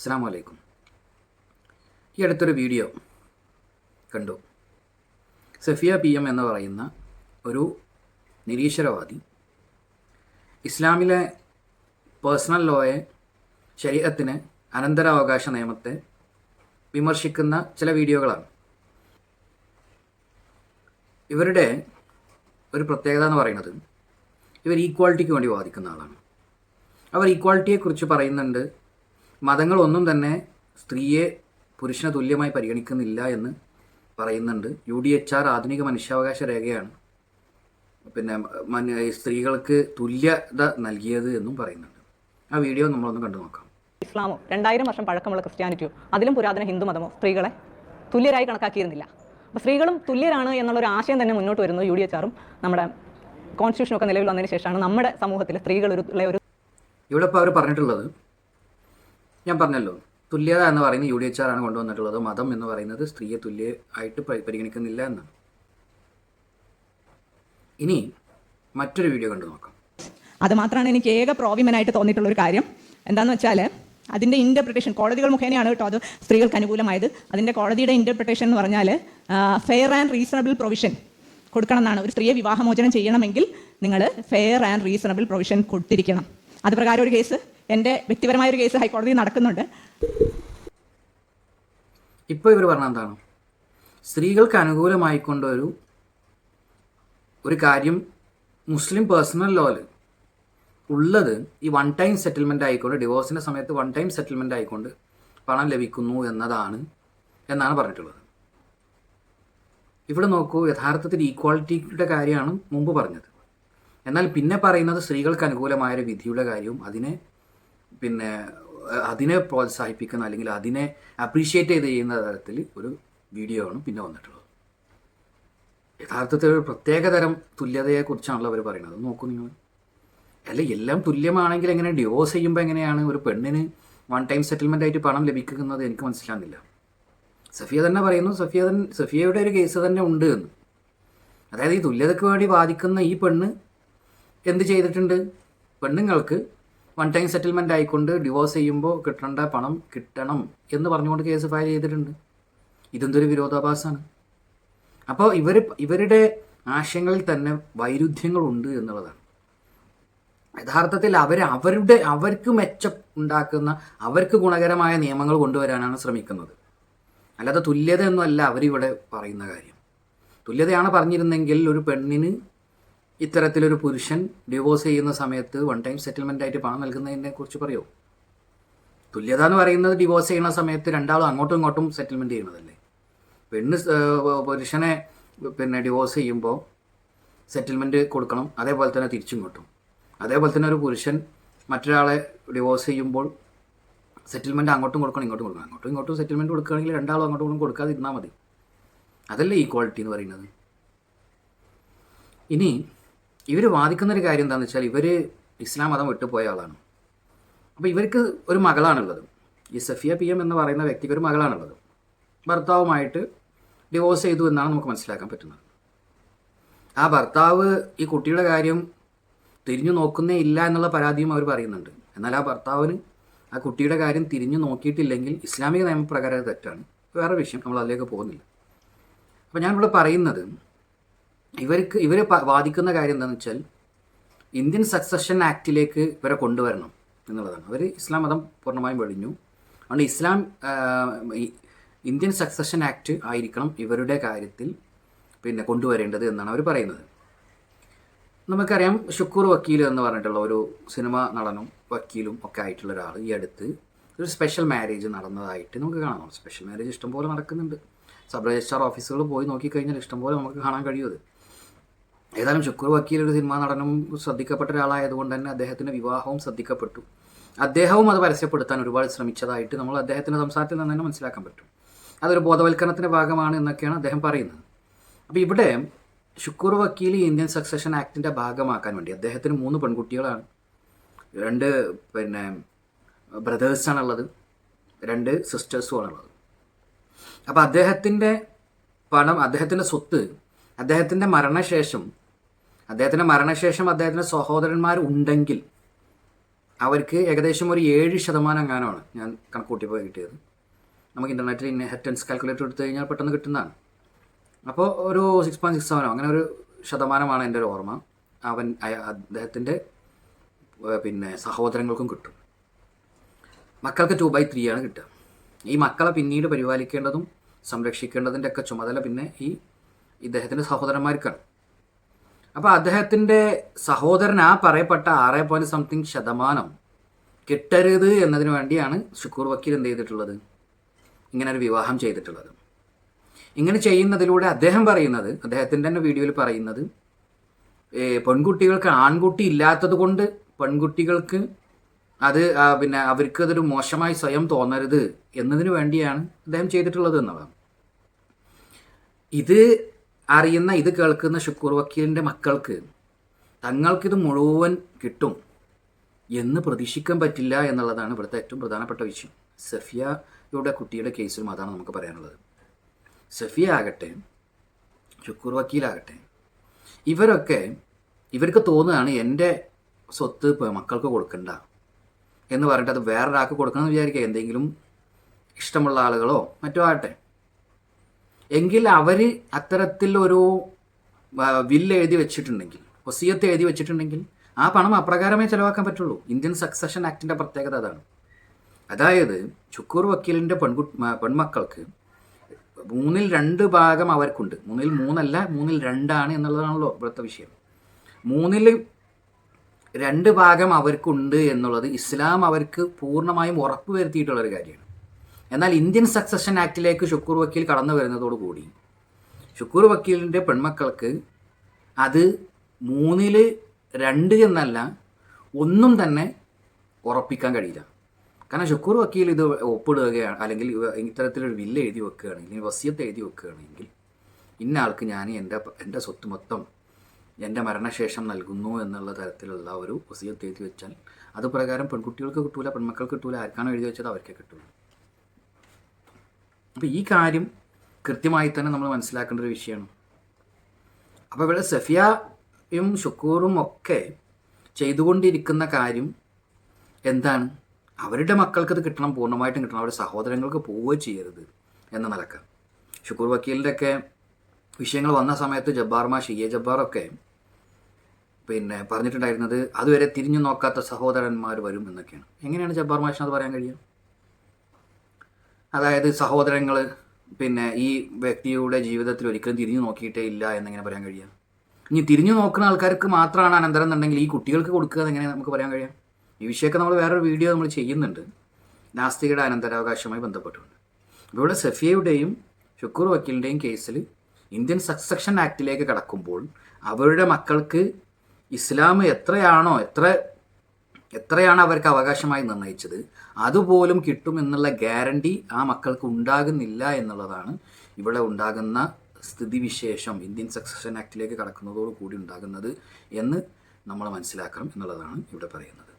അസ്സാം വലൈക്കും ഈ അടുത്തൊരു വീഡിയോ കണ്ടു. സഫിയ പി എം എന്ന് പറയുന്ന ഒരു നിരീശ്വരവാദി ഇസ്ലാമിലെ പേഴ്സണൽ ലോയെ ശരീരത്തിന് അനന്തരാവകാശ നിയമത്തെ വിമർശിക്കുന്ന ചില വീഡിയോകളാണ്. ഇവരുടെ ഒരു പ്രത്യേകത എന്ന് പറയുന്നത് ഇവർ ഈക്വാളിറ്റിക്ക് വേണ്ടി വാദിക്കുന്ന ആളാണ്. അവർ ഈക്വാളിറ്റിയെക്കുറിച്ച് പറയുന്നുണ്ട് മതങ്ങളൊന്നും തന്നെ സ്ത്രീയെ പുരുഷന് തുല്യമായി പരിഗണിക്കുന്നില്ല എന്ന് പറയുന്നുണ്ട്. യു ഡി എച്ച് ആർ ആധുനിക മനുഷ്യാവകാശ രേഖയാണ്. പിന്നെ സ്ത്രീകൾക്ക് തുല്യത നൽകിയത് എന്നും പറയുന്നുണ്ട്. ആ വീഡിയോ നമ്മളൊന്ന് കണ്ടു നോക്കാം. ഇസ്ലാമോ? രണ്ടായിരം വർഷം പഴക്കമുള്ള ക്രിസ്ത്യാനിറ്റിയോ? അതിലും പുരാതന ഹിന്ദു മതമോ സ്ത്രീകളെ തുല്യരായി കണക്കാക്കിയിരുന്നില്ല. അപ്പോൾ സ്ത്രീകളും തുല്യരാണ് എന്നുള്ള ഒരു ആശയം തന്നെ മുന്നോട്ട് വരുന്നു യു ഡി എച്ച് ആറും. നമ്മുടെ കോൺസ്റ്റിറ്റ്യൂഷനൊക്കെ നിലവിൽ വന്നതിന് ശേഷമാണ് നമ്മുടെ സമൂഹത്തിൽ സ്ത്രീകൾ ഒരു ഇവിടെ ഇപ്പോൾ അവർ പറഞ്ഞിട്ടുള്ളത് ഞാൻ പറഞ്ഞല്ലോ തുല്യത എന്ന് പറയുന്നത് യു ഡി എച്ച് ആർ ആണ് കൊണ്ടുവന്നിട്ടുള്ളത്. മതം എന്ന് പറയുന്നത് സ്ത്രീയെ തുല്യ ആയിട്ട് പരിഗണിക്കുന്നില്ല എന്നാണ്. ഇനി മറ്റൊരു വീഡിയോ കണ്ടു നോക്കാം. അത് മാത്രമാണ് എനിക്ക് ഏക പ്രോവിമനായിട്ട് തോന്നിയിട്ടുള്ള ഒരു കാര്യം. എന്താണെന്ന് വെച്ചാൽ അതിന്റെ ഇന്റർപ്രിട്ടേഷൻ കോടതികൾ മുഖേനയാണ് കേട്ടോ അത് സ്ത്രീകൾക്ക് അനുകൂലമായത്. അതിന്റെ കോടതിയുടെ ഇന്റർപ്രിട്ടേഷൻ എന്ന് പറഞ്ഞാൽ ഫെയർ ആൻഡ് റീസണബിൾ പ്രൊവിഷൻ കൊടുക്കണം എന്നാണ് ഒരു സ്ത്രീയെ വിവാഹമോചനം ചെയ്യണമെങ്കിൽ നിങ്ങൾ ഫെയർ ആൻഡ് റീസണബിൾ പ്രൊവിഷൻ കൊടുത്തിരിക്കണം. അത് പ്രകാരം ഒരു കേസ് എന്റെ വ്യക്തിപരമായ ഒരു കേസ് ഹൈക്കോടതിയിൽ നടക്കുന്നുണ്ട്. ഇപ്പോൾ ഇവർ പറഞ്ഞ എന്താണ്? സ്ത്രീകൾക്ക് അനുകൂലമായിക്കൊണ്ട് ഒരു ഒരു കാര്യം മുസ്ലിം പേഴ്സണൽ ലോയിൽ ഉള്ളത് ഈ വൺ ടൈം സെറ്റിൽമെന്റ് ആയിക്കൊണ്ട് ഡിവോഴ്സിന്റെ സമയത്ത് വൺ ടൈം സെറ്റിൽമെന്റ് ആയിക്കൊണ്ട് പണം ലഭിക്കുന്നു എന്നതാണ് എന്നാണ് പറഞ്ഞിട്ടുള്ളത്. ഇവിടെ നോക്കൂ യഥാർത്ഥത്തിൽ ഈക്വാളിറ്റിയുടെ കാര്യമാണ് മുമ്പ് പറഞ്ഞത്. എന്നാൽ പിന്നെ പറയുന്നത് സ്ത്രീകൾക്ക് അനുകൂലമായ ഒരു വിധിയുടെ കാര്യവും അതിനെ പിന്നെ അതിനെ പ്രോത്സാഹിപ്പിക്കുന്ന അല്ലെങ്കിൽ അതിനെ അപ്രീഷിയേറ്റ് ചെയ്ത് ചെയ്യുന്ന തരത്തിൽ ഒരു വീഡിയോ ആണ് പിന്നെ വന്നിട്ടുള്ളത്. യഥാർത്ഥത്തിൽ ഒരു പ്രത്യേകതരം തുല്യതയെക്കുറിച്ചാണല്ലോ അവർ പറയുന്നത്. നോക്കൂ നിങ്ങൾ. അല്ല എല്ലാം തുല്യമാണെങ്കിൽ എങ്ങനെ ഡിവോഴ്സ് ചെയ്യുമ്പോൾ എങ്ങനെയാണ് ഒരു പെണ്ണിന് വൺ ടൈം സെറ്റിൽമെന്റ് ആയിട്ട് പണം ലഭിക്കുന്നത് എനിക്ക് മനസ്സിലാകുന്നില്ല. സഫിയ തന്നെ പറയുന്നു സഫിയ സഫിയയുടെ ഒരു കേസ് തന്നെ ഉണ്ട് എന്ന്. അതായത് ഈ തുല്യതയ്ക്ക് വേണ്ടി വാദിക്കുന്ന ഈ പെണ്ണ് എന്ത് ചെയ്തിട്ടുണ്ട്? പെണ്ണുങ്ങൾക്ക് വൺ ടൈം സെറ്റിൽമെന്റ് ആയിക്കൊണ്ട് ഡിവോഴ്സ് ചെയ്യുമ്പോൾ കിട്ടേണ്ട പണം കിട്ടണം എന്ന് പറഞ്ഞുകൊണ്ട് കേസ് ഫയൽ ചെയ്തിട്ടുണ്ട്. ഇതെന്തൊരു വിരോധാഭാസമാണ് അപ്പോൾ ഇവർ ഇവരുടെ ആശയങ്ങളിൽ തന്നെ വൈരുദ്ധ്യങ്ങളുണ്ട് എന്നുള്ളതാണ്. യഥാർത്ഥത്തിൽ അവർ അവരുടെ അവർക്ക് മെച്ചം ഉണ്ടാക്കുന്ന അവർക്ക് ഗുണകരമായ നിയമങ്ങൾ കൊണ്ടുവരാനാണ് ശ്രമിക്കുന്നത്. അല്ലാതെ തുല്യതയൊന്നും അല്ല അവരിവിടെ പറയുന്ന കാര്യം. തുല്യതയാണ് പറഞ്ഞിരുന്നെങ്കിൽ ഒരു പെണ്ണിന് ഇത്തരത്തിലൊരു പുരുഷൻ ഡിവോഴ്സ് ചെയ്യുന്ന സമയത്ത് വൺ ടൈം സെറ്റിൽമെന്റ് ആയിട്ട് പണം നൽകുന്നതിനെ കുറിച്ച് പറയുമോ തുല്യത എന്ന് പറയുന്നത് ഡിവോഴ്സ് ചെയ്യുന്ന സമയത്ത് രണ്ടാളും അങ്ങോട്ടും ഇങ്ങോട്ടും സെറ്റിൽമെന്റ് ചെയ്യുന്നതല്ലേ? പെണ്ണ് പുരുഷനെ പിന്നെ ഡിവോഴ്സ് ചെയ്യുമ്പോൾ സെറ്റിൽമെന്റ് കൊടുക്കണം അതേപോലെ തന്നെ തിരിച്ചും കിട്ടും അതേപോലെ തന്നെ ഒരു പുരുഷൻ മറ്റൊരാളെ ഡിവോഴ്സ് ചെയ്യുമ്പോൾ സെറ്റിൽമെന്റ് അങ്ങോട്ടും കൊടുക്കണം ഇങ്ങോട്ടും കൊടുക്കണം. അങ്ങോട്ടും ഇങ്ങോട്ടും സെറ്റിൽമെന്റ് കൊടുക്കുകയാണെങ്കിൽ രണ്ടാളും അങ്ങോട്ടും ഇങ്ങോട്ടും കൊടുക്കാതെ ഇരുന്നാൽ മതി. അതല്ലേ ഈക്വാളിറ്റി എന്ന് പറയുന്നത്. ഇനി ഇവർ വാദിക്കുന്നൊരു കാര്യം എന്താണെന്ന് വെച്ചാൽ ഇവർ ഇസ്ലാം മതം വിട്ടുപോയ ആളാണ്. അപ്പോൾ ഇവർക്ക് ഒരു മകളാണുള്ളത്. ഈ സഫിയ പി എം എന്ന് പറയുന്ന വ്യക്തിക്ക് ഒരു മകളാണുള്ളത്. ഭർത്താവുമായിട്ട് ഡിവോഴ്സ് ചെയ്തു എന്നാണ് നമുക്ക് മനസ്സിലാക്കാൻ പറ്റുന്നത്. ആ ഭർത്താവ് ഈ കുട്ടിയുടെ കാര്യം തിരിഞ്ഞു നോക്കുന്നേ ഇല്ല എന്നുള്ള പരാതിയും അവർ പറയുന്നുണ്ട്. എന്നാൽ ആ ഭർത്താവിന് ആ കുട്ടിയുടെ കാര്യം തിരിഞ്ഞു നോക്കിയിട്ടില്ലെങ്കിൽ ഇസ്ലാമിക നിയമപ്രകാരം തെറ്റാണ്. വേറെ വിഷയം നമ്മൾ അതിലേക്ക് പോകുന്നില്ല. അപ്പോൾ ഞാനിവിടെ പറയുന്നത് ഇവർക്ക് ഇവർ വാദിക്കുന്ന കാര്യം എന്താണെന്ന് വെച്ചാൽ ഇന്ത്യൻ സക്സഷൻ ആക്റ്റിലേക്ക് ഇവരെ കൊണ്ടുവരണം എന്നുള്ളതാണ്. അവർ ഇസ്ലാം മതം പൂർണമായും വെളിഞ്ഞു. അതുകൊണ്ട് ഇസ്ലാം ഇന്ത്യൻ സക്സഷൻ ആക്ട് ആയിരിക്കണം ഇവരുടെ കാര്യത്തിൽ പിന്നെ കൊണ്ടുവരേണ്ടത് എന്നാണ് അവർ പറയുന്നത്. നമുക്കറിയാം ഷുക്കൂർ വക്കീൽ എന്ന് പറഞ്ഞിട്ടുള്ള ഒരു സിനിമ നടനും വക്കീലും ഒക്കെ ആയിട്ടുള്ള ഒരാൾ ഈ അടുത്ത് ഒരു സ്പെഷ്യൽ മാരേജ് നടന്നതായിട്ട് നമുക്ക് കാണാം. സ്പെഷ്യൽ മാരേജ് ഇഷ്ടംപോലെ നടക്കുന്നുണ്ട്. സബ് രജിസ്ട്രാർ ഓഫീസുകൾ പോയി നോക്കിക്കഴിഞ്ഞാൽ ഇഷ്ടംപോലെ നമുക്ക് കാണാൻ കഴിയുമത് ഏതായാലും ഷുക്കൂർ വക്കീൽ ഒരു സിനിമാ നടനും ശ്രദ്ധിക്കപ്പെട്ട ഒരാളായതുകൊണ്ട് തന്നെ അദ്ദേഹത്തിന്റെ വിവാഹവും ശ്രദ്ധിക്കപ്പെട്ടു. അദ്ദേഹവും അത് പരസ്യപ്പെടുത്താൻ ഒരുപാട് ശ്രമിച്ചതായിട്ട് നമ്മൾ അദ്ദേഹത്തിന്റെ സംസാരത്തിൽ നിന്ന് തന്നെ മനസ്സിലാക്കാൻ പറ്റും. അതൊരു ബോധവൽക്കരണത്തിന്റെ ഭാഗമാണ് എന്നൊക്കെയാണ് അദ്ദേഹം പറയുന്നത്. അപ്പോൾ ഇവിടെ ഷുക്കൂർ വക്കീൽ ഇന്ത്യൻ സക്സഷൻ ആക്ടിന്റെ ഭാഗമാക്കാൻ വേണ്ടി അദ്ദേഹത്തിന് മൂന്ന് പെൺകുട്ടികളാണ്. രണ്ട് പിന്നെ ബ്രദേഴ്സാണുള്ളത് രണ്ട് സിസ്റ്റേഴ്സുമാണുള്ളത് അപ്പോൾ അദ്ദേഹത്തിന്റെ പണം അദ്ദേഹത്തിന്റെ സ്വത്ത് അദ്ദേഹത്തിന്റെ മരണശേഷം അദ്ദേഹത്തിന്റെ മരണശേഷം അദ്ദേഹത്തിന്റെ സഹോദരന്മാർ ഉണ്ടെങ്കിൽ അവർക്ക് ഏകദേശം ഒരു ഏഴ് ശതമാനം എങ്ങാനമാണ് ഞാൻ കണക്കൂട്ടിപ്പോൾ കിട്ടിയത്. നമുക്ക് ഇന്റർനെറ്റിൽ ഇൻഹെറ്റൻസ് കാൽക്കുലേറ്റർ എടുത്തു കഴിഞ്ഞാൽ പെട്ടെന്ന് കിട്ടുന്നതാണ്. അപ്പോൾ ഒരു സിക്സ് പോയിന്റ് സിക്സ് സെവനോ അങ്ങനെ ഒരു ശതമാനമാണ് എന്റെ ഒരു ഓർമ്മ. അവൻ അദ്ദേഹത്തിന്റെ പിന്നെ സഹോദരങ്ങൾക്കും കിട്ടും. മക്കൾക്ക് ടു ബൈ ത്രീ ആണ് കിട്ടുക. ഈ മക്കളെ പിന്നീട് പരിപാലിക്കേണ്ടതും സംരക്ഷിക്കേണ്ടതിന്റെ ഒക്കെ ചുമതല പിന്നെ ഈ ഇദ്ദേഹത്തിന്റെ സഹോദരന്മാർക്കാണ്. അപ്പോൾ അദ്ദേഹത്തിന്റെ സഹോദരൻ ആ പറയപ്പെട്ട ആറ് പോയിന്റ് സംതിങ് ശതമാനം കിട്ടരുത് എന്നതിന് വേണ്ടിയാണ് ഷുക്കൂർ വക്കീൽ എന്ത് ചെയ്തിട്ടുള്ളത്? ഇങ്ങനെ ഒരു വിവാഹം ചെയ്തിട്ടുള്ളത്. ഇങ്ങനെ ചെയ്യുന്നതിലൂടെ അദ്ദേഹം പറയുന്നത് അദ്ദേഹത്തിന്റെ തന്നെ വീഡിയോയിൽ പറയുന്നത് പെൺകുട്ടികൾക്ക് ആൺകുട്ടി ഇല്ലാത്തത് കൊണ്ട് പെൺകുട്ടികൾക്ക് അത് പിന്നെ അവർക്ക് അതൊരു മോശമായി സ്വയം തോന്നരുത് എന്നതിന് വേണ്ടിയാണ് അദ്ദേഹം ചെയ്തിട്ടുള്ളത് എന്നതാണ്. ഇത് അറിയുന്ന ഇത് കേൾക്കുന്ന ഷുക്കൂർ വക്കീലിന്റെ മക്കൾക്ക് തങ്ങൾക്കിത് മുഴുവൻ കിട്ടും എന്ന് പ്രതീക്ഷിക്കാൻ പറ്റില്ല എന്നുള്ളതാണ് ഇവിടുത്തെ ഏറ്റവും പ്രധാനപ്പെട്ട വിഷയം. സഫിയയുടെ കുട്ടിയുടെ കേസിലും അതാണ് നമുക്ക് പറയാനുള്ളത്. സഫിയ ആകട്ടെ ഷുക്കൂർ വക്കീലാകട്ടെ ഇവരൊക്കെ ഇവർക്ക് തോന്നുകയാണ് എന്റെ സ്വത്ത് മക്കൾക്ക് കൊടുക്കണ്ട എന്ന് പറഞ്ഞിട്ട് അത് വേറൊരാൾക്ക് കൊടുക്കണം എന്ന് വിചാരിക്കുക. എന്തെങ്കിലും ഇഷ്ടമുള്ള ആളുകളോ മറ്റോ ആകട്ടെ. എങ്കിൽ അവർ അത്തരത്തിൽ ഒരു വില്ല് എഴുതി വെച്ചിട്ടുണ്ടെങ്കിൽ ഒസിയത്ത് എഴുതി വെച്ചിട്ടുണ്ടെങ്കിൽ ആ പണം അപ്രകാരമേ ചിലവാക്കാൻ പറ്റുള്ളൂ. ഇന്ത്യൻ സക്സഷൻ ആക്ടിന്റെ പ്രത്യേകത അതാണ്. അതായത് ചുക്കൂർ വക്കീലിന്റെ പെൺകു പെൺമക്കൾക്ക് മൂന്നിൽ രണ്ട് ഭാഗം അവർക്കുണ്ട്. മൂന്നിൽ മൂന്നല്ല മൂന്നിൽ രണ്ടാണ് എന്നുള്ളതാണല്ലോ ഇവിടുത്തെ വിഷയം. മൂന്നിൽ രണ്ട് ഭാഗം അവർക്കുണ്ട് എന്നുള്ളത് ഇസ്ലാം അവർക്ക് പൂർണമായും ഉറപ്പ് വരുത്തിയിട്ടുള്ള ഒരു കാര്യമാണ്. എന്നാൽ ഇന്ത്യൻ സക്സഷൻ ആക്ടിലേക്ക് ഷുക്കൂർ വക്കീൽ കടന്നു വരുന്നതോടുകൂടി ഷുക്കൂർ വക്കീലിന്റെ പെൺമക്കൾക്ക് അത് മൂന്നിൽ രണ്ട് എന്നല്ല ഒന്നും തന്നെ ഉറപ്പിക്കാൻ കഴിയില്ല. കാരണം ഷുക്കൂർ വക്കീൽ ഇത് ഒപ്പിടുകയാണ് അല്ലെങ്കിൽ ഇത്തരത്തിലൊരു വില്ല എഴുതി വെക്കുകയാണെങ്കിൽ വസിയത്ത് എഴുതി വെക്കുകയാണെങ്കിൽ ഇന്ന ആൾക്ക് ഞാൻ എന്റെ എന്റെ സ്വത്ത് മൊത്തം എന്റെ മരണശേഷം നൽകുന്നു എന്നുള്ള തരത്തിലുള്ള ഒരു വസിയത്ത് എഴുതി വെച്ചാൽ അത് പ്രകാരം പെൺകുട്ടികൾക്ക് കിട്ടൂല പെൺമക്കൾക്ക് കിട്ടൂല ആർക്കാണോ എഴുതി വെച്ചത് അവർക്കേ കിട്ടുള്ളൂ. അപ്പോൾ ഈ കാര്യം കൃത്യമായി തന്നെ നമ്മൾ മനസ്സിലാക്കേണ്ട ഒരു വിഷയമാണ്. അപ്പോൾ ഇവിടെ സഫിയയും ഷുക്കൂറും ഒക്കെ ചെയ്തുകൊണ്ടിരിക്കുന്ന കാര്യം എന്താണ്? അവരുടെ മക്കൾക്ക് അത് കിട്ടണം പൂർണമായിട്ടും കിട്ടണം. അവരുടെ സഹോദരങ്ങൾക്ക് പോവുകയോ ചെയ്യരുത് എന്ന നിലയ്ക്ക്. ഷുക്കൂർ വക്കീലിന്റെ ഒക്കെ വിഷയങ്ങൾ വന്ന സമയത്ത് ജബ്ബാർമാ ഷിയെ ജബ്ബാറൊക്കെ പിന്നെ പറഞ്ഞിട്ടുണ്ടായിരുന്നത് അതുവരെ തിരിഞ്ഞു നോക്കാത്ത സഹോദരന്മാർ വരും എന്നൊക്കെയാണ്. എങ്ങനെയാണ് ജബ്ബാർ മാഷിന് അത് പറയാൻ കഴിയുക? അതായത് സഹോദരങ്ങൾ പിന്നെ ഈ വ്യക്തിയുടെ ജീവിതത്തിൽ ഒരിക്കലും തിരിഞ്ഞു നോക്കിയിട്ടേ ഇല്ല എന്നെങ്ങനെ പറയാൻ കഴിയുക ഇനി തിരിഞ്ഞു നോക്കുന്ന ആൾക്കാർക്ക് മാത്രമാണ് അനന്തരം എന്നുണ്ടെങ്കിൽ ഈ കുട്ടികൾക്ക് കൊടുക്കുക എങ്ങനെ നമുക്ക് പറയാൻ കഴിയാം? ഈ വിഷയമൊക്കെ നമ്മൾ വേറൊരു വീഡിയോ നമ്മൾ ചെയ്യുന്നുണ്ട്. നാസ്തികയുടെ അനന്തരാവകാശവുമായി ബന്ധപ്പെട്ടുകൊണ്ട് അപ്പോൾ ഇവിടെ സഫിയയുടെയും ഷുക്കൂർ വക്കീലിന്റെയും കേസിൽ ഇന്ത്യൻ സക്സഷൻ ആക്ടിലേക്ക് കടക്കുമ്പോൾ അവരുടെ മക്കൾക്ക് ഇസ്ലാം എത്രയാണോ എത്ര എത്രയാണ് അവർക്ക് അവകാശമായി നിർണയിച്ചത്? അതുപോലും കിട്ടും എന്നുള്ള ഗ്യാരണ്ടി ആ മക്കൾക്ക് ഉണ്ടാകുന്നില്ല എന്നുള്ളതാണ് ഇവിടെ ഉണ്ടാകുന്ന സ്ഥിതിവിശേഷം ഇന്ത്യൻ സക്സഷൻ ആക്ടിലേക്ക് കടക്കുന്നതോടു കൂടി ഉണ്ടാകുന്നത് എന്ന് നമ്മൾ മനസ്സിലാക്കണം എന്നുള്ളതാണ് ഇവിടെ പറയുന്നത്.